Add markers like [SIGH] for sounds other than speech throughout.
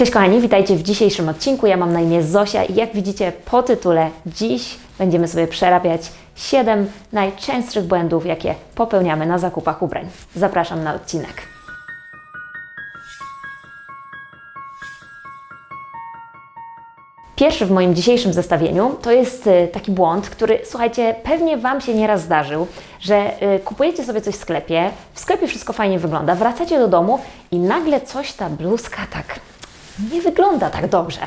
Cześć kochani, witajcie w dzisiejszym odcinku. Ja mam na imię Zosia i jak widzicie po tytule, dziś będziemy sobie przerabiać 7 najczęstszych błędów, jakie popełniamy na zakupach ubrań. Zapraszam na odcinek. Pierwszy w moim dzisiejszym zestawieniu to jest y, taki błąd, który słuchajcie, pewnie Wam się nieraz zdarzył, że y, kupujecie sobie coś w sklepie, w sklepie wszystko fajnie wygląda, wracacie do domu i nagle coś ta bluzka tak nie wygląda tak dobrze.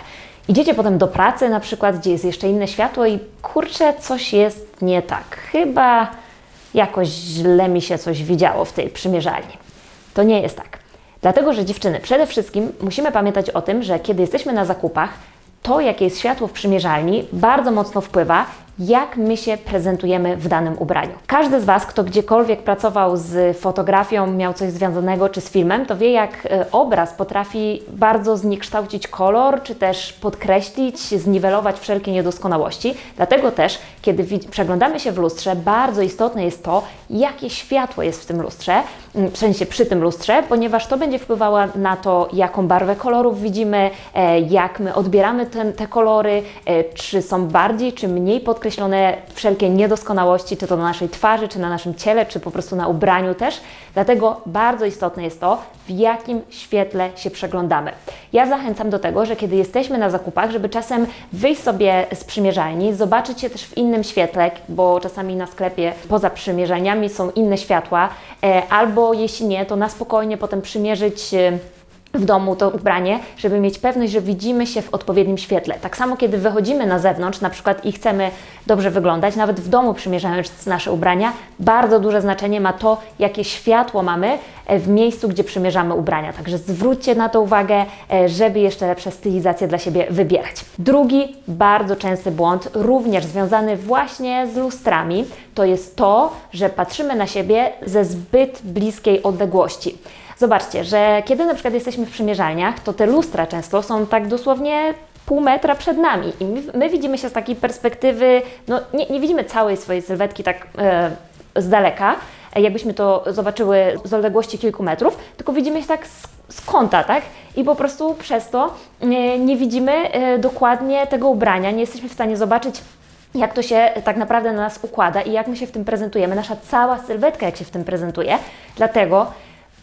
Idziecie potem do pracy na przykład, gdzie jest jeszcze inne światło i kurczę, coś jest nie tak. Chyba jakoś źle mi się coś widziało w tej przymierzalni. To nie jest tak. Dlatego, że dziewczyny, przede wszystkim musimy pamiętać o tym, że kiedy jesteśmy na zakupach, to, jakie jest światło w przymierzalni, bardzo mocno wpływa, jak my się prezentujemy w danym ubraniu. Każdy z Was, kto gdziekolwiek pracował z fotografią, miał coś związanego czy z filmem, to wie, jak e, obraz potrafi bardzo zniekształcić kolor, czy też podkreślić, zniwelować wszelkie niedoskonałości. Dlatego też, kiedy przeglądamy się w lustrze, bardzo istotne jest to, jakie światło jest w tym lustrze, w sensie przy tym lustrze, ponieważ to będzie wpływało na to, jaką barwę kolorów widzimy, e, jak my odbieramy ten, te kolory, e, czy są bardziej, czy mniej podkreślone wszelkie niedoskonałości, czy to na naszej twarzy, czy na naszym ciele, czy po prostu na ubraniu też. Dlatego bardzo istotne jest to, w jakim świetle się przeglądamy. Ja zachęcam do tego, że kiedy jesteśmy na zakupach, żeby czasem wyjść sobie z przymierzalni, zobaczyć się też w innym świetle, bo czasami na sklepie poza przymierzalniami są inne światła, e, albo jeśli nie, to na spokojnie potem przymierzyć. W domu to ubranie, żeby mieć pewność, że widzimy się w odpowiednim świetle. Tak samo, kiedy wychodzimy na zewnątrz, na przykład i chcemy dobrze wyglądać, nawet w domu przymierzając nasze ubrania, bardzo duże znaczenie ma to, jakie światło mamy e, w miejscu, gdzie przymierzamy ubrania. Także zwróćcie na to uwagę, e, żeby jeszcze lepsze stylizacje dla siebie wybierać. Drugi bardzo częsty błąd, również związany właśnie z lustrami, to jest to, że patrzymy na siebie ze zbyt bliskiej odległości. Zobaczcie, że kiedy na przykład jesteśmy w przymierzalniach, to te lustra często są tak dosłownie pół metra przed nami i my, my widzimy się z takiej perspektywy, no nie, nie widzimy całej swojej sylwetki tak e, z daleka, e, jakbyśmy to zobaczyły z odległości kilku metrów, tylko widzimy się tak z, z kąta, tak? I po prostu przez to nie, nie widzimy e, dokładnie tego ubrania, nie jesteśmy w stanie zobaczyć jak to się tak naprawdę na nas układa i jak my się w tym prezentujemy, nasza cała sylwetka, jak się w tym prezentuje. Dlatego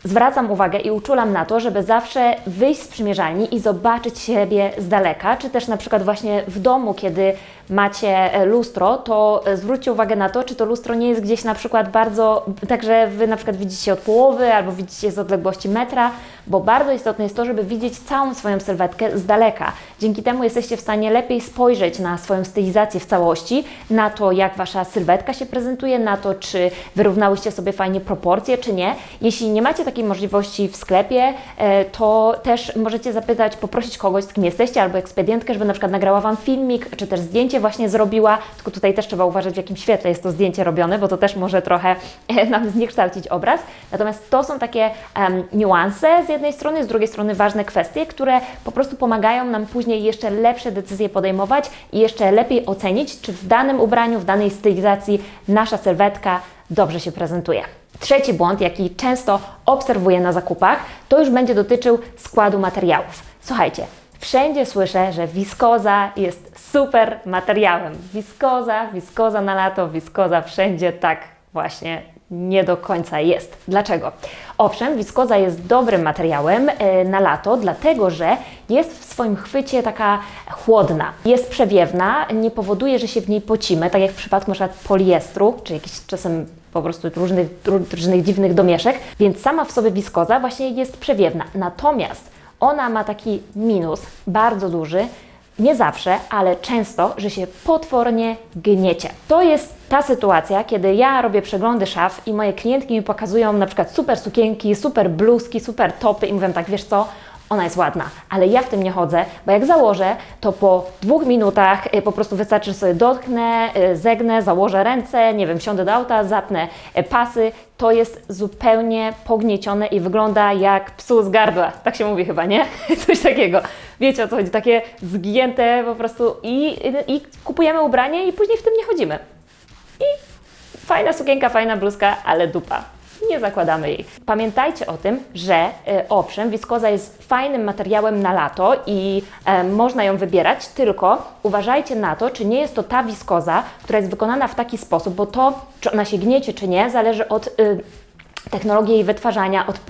zwracam uwagę i uczulam na to, żeby zawsze wyjść z przymierzalni i zobaczyć siebie z daleka, czy też na przykład właśnie w domu, kiedy macie e, lustro, to e, zwróćcie uwagę na to, czy to lustro nie jest gdzieś na przykład bardzo, tak że Wy na przykład widzicie od połowy albo widzicie z odległości metra, bo bardzo istotne jest to, żeby widzieć całą swoją sylwetkę z daleka. Dzięki temu jesteście w stanie lepiej spojrzeć na swoją stylizację w całości, na to, jak Wasza sylwetka się prezentuje, na to, czy wyrównałyście sobie fajnie proporcje, czy nie. Jeśli nie macie takiej możliwości w sklepie, e, to też możecie zapytać, poprosić kogoś, z kim jesteście, albo ekspedientkę, żeby na przykład nagrała Wam filmik, czy też zdjęcie właśnie zrobiła, tylko tutaj też trzeba uważać, w jakim świetle jest to zdjęcie robione, bo to też może trochę e, nam zniekształcić obraz. Natomiast to są takie em, niuanse jednej strony, z drugiej strony ważne kwestie, które po prostu pomagają nam później jeszcze lepsze decyzje podejmować i jeszcze lepiej ocenić, czy w danym ubraniu, w danej stylizacji nasza sylwetka dobrze się prezentuje. Trzeci błąd, jaki często obserwuję na zakupach, to już będzie dotyczył składu materiałów. Słuchajcie, wszędzie słyszę, że wiskoza jest super materiałem. Wiskoza, wiskoza na lato, wiskoza wszędzie tak właśnie nie do końca jest. Dlaczego? Owszem, wiskoza jest dobrym materiałem e, na lato, dlatego że jest w swoim chwycie taka chłodna, jest przewiewna, nie powoduje, że się w niej pocimy, tak jak w przypadku np. poliestru, czy jakichś czasem po prostu różnych, różnych dziwnych domieszek, więc sama w sobie wiskoza właśnie jest przewiewna. Natomiast ona ma taki minus bardzo duży, nie zawsze, ale często, że się potwornie gniecie. To jest ta sytuacja, kiedy ja robię przeglądy szaf i moje klientki mi pokazują na przykład super sukienki, super bluzki, super topy i mówią tak, wiesz co, ona jest ładna, ale ja w tym nie chodzę, bo jak założę, to po dwóch minutach y, po prostu wystarczy, że sobie dotknę, y, zegnę, założę ręce, nie wiem, wsiądę do auta, zapnę y, pasy, to jest zupełnie pogniecione i wygląda jak psu z gardła. Tak się mówi chyba, nie? [LAUGHS] Coś takiego. Wiecie o co chodzi? Takie zgięte po prostu i, i kupujemy ubranie i później w tym nie chodzimy. Fajna sukienka, fajna bluzka, ale dupa. nie zakładamy jej. Pamiętajcie o tym, że e, owszem, wiskoza jest fajnym materiałem na lato i e, można ją wybierać, tylko uważajcie na to, czy nie jest to ta wiskoza, która jest wykonana w taki sposób, bo to, czy ona się gniecie, czy nie, zależy od y, technologii jej wytwarzania, od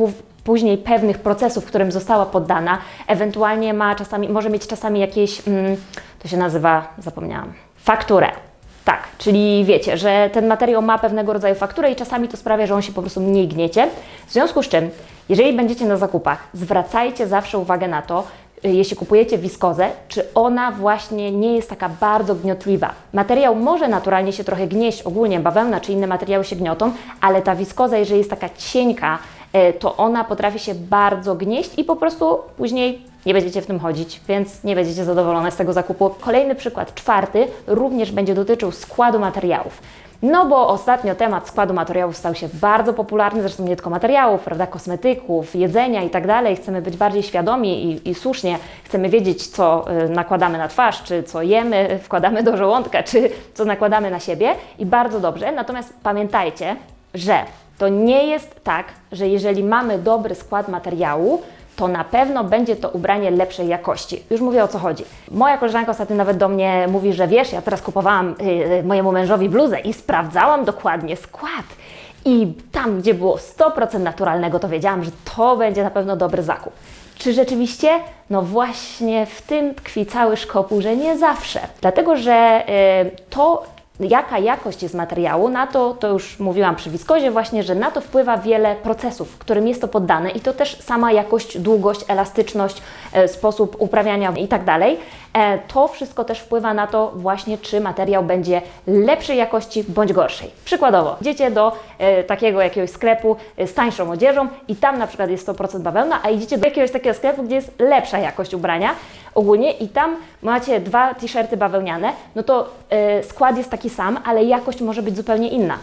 później pewnych procesów, którym została poddana, ewentualnie ma czasami, może mieć czasami jakieś, mm, to się nazywa, zapomniałam, fakturę. Tak, czyli wiecie, że ten materiał ma pewnego rodzaju fakturę i czasami to sprawia, że on się po prostu mniej gniecie. W związku z czym, jeżeli będziecie na zakupach, zwracajcie zawsze uwagę na to, y, jeśli kupujecie wiskozę, czy ona właśnie nie jest taka bardzo gniotliwa. Materiał może naturalnie się trochę gnieść, ogólnie bawełna czy inne materiały się gniotą, ale ta wiskoza, jeżeli jest taka cienka, e, to ona potrafi się bardzo gnieść i po prostu później nie będziecie w tym chodzić, więc nie będziecie zadowolone z tego zakupu. Kolejny przykład, czwarty, również będzie dotyczył składu materiałów. No bo ostatnio temat składu materiałów stał się bardzo popularny, zresztą nie tylko materiałów, prawda, kosmetyków, jedzenia i tak dalej. Chcemy być bardziej świadomi i, i słusznie chcemy wiedzieć, co y, nakładamy na twarz, czy co jemy, [LAUGHS] wkładamy do żołądka, czy co nakładamy na siebie i bardzo dobrze. Natomiast pamiętajcie, że to nie jest tak, że jeżeli mamy dobry skład materiału, to na pewno będzie to ubranie lepszej jakości. Już mówię o co chodzi. Moja koleżanka ostatnio nawet do mnie mówi, że wiesz, ja teraz kupowałam y, mojemu mężowi bluzę i sprawdzałam dokładnie skład. I tam, gdzie było 100% naturalnego, to wiedziałam, że to będzie na pewno dobry zakup. Czy rzeczywiście? No właśnie w tym tkwi cały szkopuł, że nie zawsze. Dlatego, że y, to jaka jakość jest materiału, na to, to już mówiłam przy wiskozie właśnie, że na to wpływa wiele procesów, którym jest to poddane i to też sama jakość, długość, elastyczność, e, sposób uprawiania i tak. E, To wszystko też wpływa na to właśnie, czy materiał będzie lepszej jakości bądź gorszej. Przykładowo, idziecie do e, takiego jakiegoś sklepu z tańszą odzieżą i tam na przykład jest 100% bawełna, a idziecie do jakiegoś takiego sklepu, gdzie jest lepsza jakość ubrania ogólnie i tam macie dwa t-shirty bawełniane, no to skład jest taki sam, ale jakość może być zupełnie inna.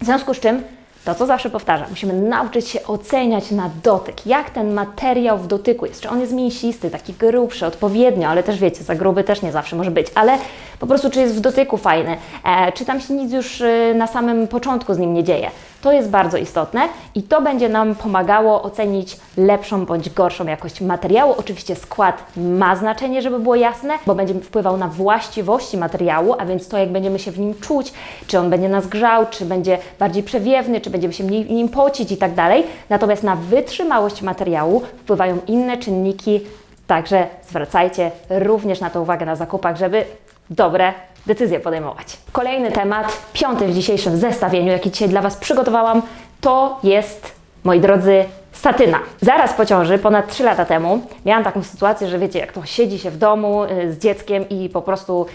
W związku z czym, to co zawsze powtarzam, musimy nauczyć się oceniać na dotyk, jak ten materiał w dotyku jest, czy on jest mięsisty, taki grubszy, odpowiednio, ale też wiecie, za gruby też nie zawsze może być, ale po prostu czy jest w dotyku fajny, e, czy tam się nic już e, na samym początku z nim nie dzieje. To jest bardzo istotne i to będzie nam pomagało ocenić lepszą bądź gorszą jakość materiału. Oczywiście skład ma znaczenie, żeby było jasne, bo będzie wpływał na właściwości materiału, a więc to, jak będziemy się w nim czuć, czy on będzie nas grzał, czy będzie bardziej przewiewny, czy będziemy się mniej nim pocić i tak dalej. Natomiast na wytrzymałość materiału wpływają inne czynniki, także zwracajcie również na to uwagę na zakupach, żeby dobre decyzje podejmować. Kolejny temat, piąty w dzisiejszym zestawieniu, jaki dzisiaj dla Was przygotowałam, to jest, moi drodzy, satyna. Zaraz po ciąży, ponad 3 lata temu, miałam taką sytuację, że wiecie, jak to siedzi się w domu y, z dzieckiem i po prostu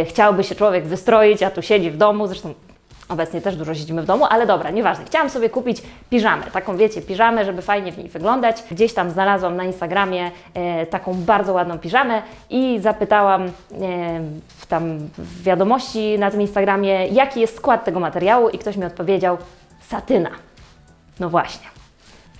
y, chciałby się człowiek wystroić, a tu siedzi w domu, zresztą Obecnie też dużo siedzimy w domu, ale dobra, nieważne. Chciałam sobie kupić piżamę, taką wiecie, piżamę, żeby fajnie w niej wyglądać. Gdzieś tam znalazłam na Instagramie e, taką bardzo ładną piżamę i zapytałam e, w tam w wiadomości na tym Instagramie, jaki jest skład tego materiału i ktoś mi odpowiedział satyna. No właśnie.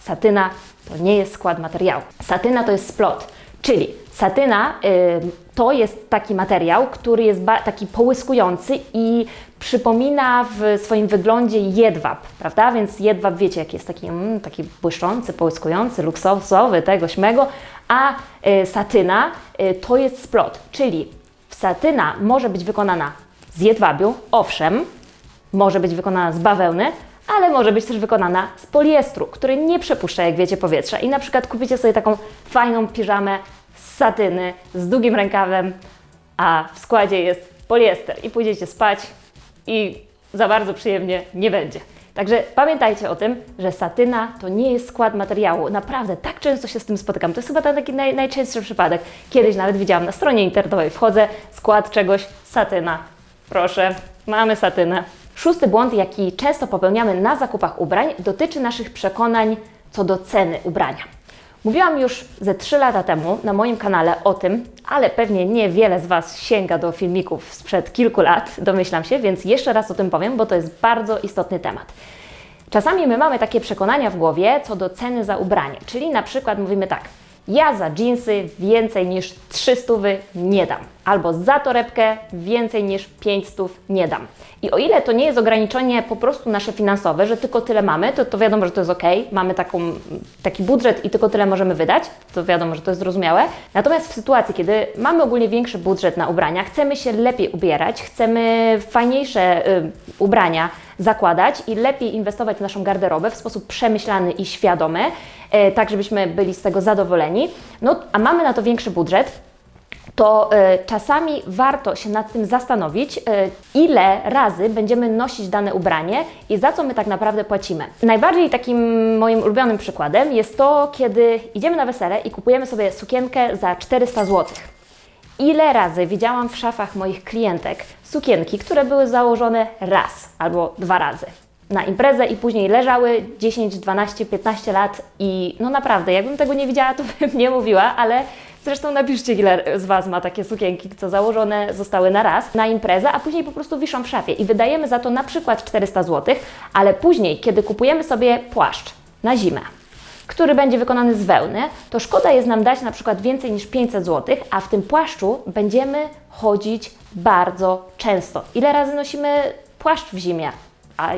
Satyna to nie jest skład materiału. Satyna to jest splot, czyli satyna y, to jest taki materiał, który jest taki połyskujący i przypomina w swoim wyglądzie jedwab, prawda? Więc jedwab wiecie, jaki jest taki, mm, taki błyszczący, połyskujący, luksusowy, tego śmego, a y, satyna y, to jest splot, czyli satyna może być wykonana z jedwabiu, owszem, może być wykonana z bawełny, ale może być też wykonana z poliestru, który nie przepuszcza, jak wiecie, powietrza. I na przykład kupicie sobie taką fajną piżamę z satyny, z długim rękawem, a w składzie jest poliester i pójdziecie spać i za bardzo przyjemnie nie będzie. Także pamiętajcie o tym, że satyna to nie jest skład materiału. Naprawdę, tak często się z tym spotykam. To jest chyba ten taki naj, najczęstszy przypadek. Kiedyś nawet widziałam na stronie internetowej, wchodzę, skład czegoś, satyna. Proszę, mamy satynę. Szósty błąd, jaki często popełniamy na zakupach ubrań, dotyczy naszych przekonań co do ceny ubrania. Mówiłam już ze 3 lata temu na moim kanale o tym, ale pewnie niewiele z Was sięga do filmików sprzed kilku lat, domyślam się, więc jeszcze raz o tym powiem, bo to jest bardzo istotny temat. Czasami my mamy takie przekonania w głowie co do ceny za ubranie, czyli na przykład mówimy tak, Ja za jeansy więcej niż 300 nie dam, albo za torebkę więcej niż 500 nie dam. I o ile to nie jest ograniczenie po prostu nasze finansowe, że tylko tyle mamy, to, to wiadomo, że to jest ok, mamy taką, taki budżet i tylko tyle możemy wydać, to wiadomo, że to jest zrozumiałe. Natomiast w sytuacji, kiedy mamy ogólnie większy budżet na ubrania, chcemy się lepiej ubierać, chcemy fajniejsze y, ubrania zakładać i lepiej inwestować w naszą garderobę w sposób przemyślany i świadomy, e, tak żebyśmy byli z tego zadowoleni, no a mamy na to większy budżet, to e, czasami warto się nad tym zastanowić, e, ile razy będziemy nosić dane ubranie i za co my tak naprawdę płacimy. Najbardziej takim moim ulubionym przykładem jest to, kiedy idziemy na wesele i kupujemy sobie sukienkę za 400 zł. Ile razy widziałam w szafach moich klientek sukienki, które były założone raz albo dwa razy. Na imprezę i później leżały 10, 12, 15 lat i no naprawdę, jakbym tego nie widziała, to bym nie mówiła, ale zresztą napiszcie, ile z Was ma takie sukienki, co założone zostały na raz na imprezę, a później po prostu wiszą w szafie i wydajemy za to na przykład 400 zł, ale później, kiedy kupujemy sobie płaszcz na zimę, który będzie wykonany z wełny, to szkoda jest nam dać na przykład więcej niż 500 zł, a w tym płaszczu będziemy chodzić bardzo często. Ile razy nosimy płaszcz w zimie? A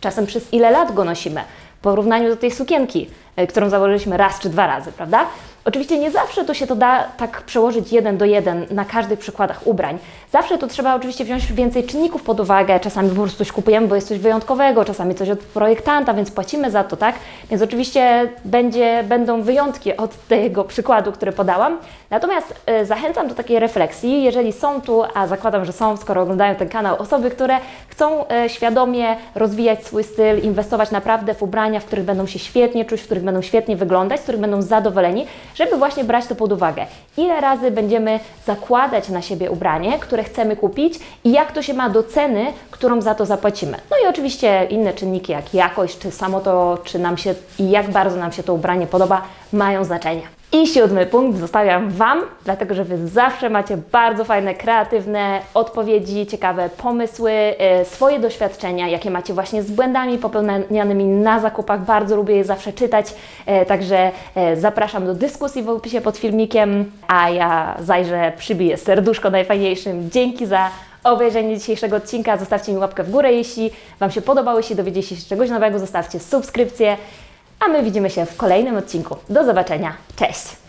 czasem przez ile lat go nosimy? W porównaniu do tej sukienki, y, którą założyliśmy raz czy dwa razy, prawda? Oczywiście nie zawsze to się to da tak przełożyć jeden do jeden na każdych przykładach ubrań. Zawsze to trzeba oczywiście wziąć więcej czynników pod uwagę. Czasami po prostu coś kupujemy, bo jest coś wyjątkowego, czasami coś od projektanta, więc płacimy za to, tak? Więc oczywiście będzie, będą wyjątki od tego przykładu, który podałam. Natomiast e, zachęcam do takiej refleksji, jeżeli są tu, a zakładam, że są, skoro oglądają ten kanał, osoby, które chcą e, świadomie rozwijać swój styl, inwestować naprawdę w ubrania, w których będą się świetnie czuć, w których będą świetnie wyglądać, z których będą zadowoleni, żeby właśnie brać to pod uwagę. Ile razy będziemy zakładać na siebie ubranie, które chcemy kupić i jak to się ma do ceny, którą za to zapłacimy. No i oczywiście inne czynniki, jak jakość, czy samo to, czy nam się i jak bardzo nam się to ubranie podoba, mają znaczenie. I siódmy punkt zostawiam Wam, dlatego że Wy zawsze macie bardzo fajne, kreatywne odpowiedzi, ciekawe pomysły, e, swoje doświadczenia, jakie macie właśnie z błędami popełnianymi na zakupach. Bardzo lubię je zawsze czytać, e, także e, zapraszam do dyskusji w opisie pod filmikiem, a ja zajrzę, przybiję serduszko najfajniejszym. Dzięki za obejrzenie dzisiejszego odcinka. Zostawcie mi łapkę w górę, jeśli Wam się podobało, jeśli dowiedzieliście się czegoś nowego, zostawcie subskrypcję a my widzimy się w kolejnym odcinku. Do zobaczenia. Cześć!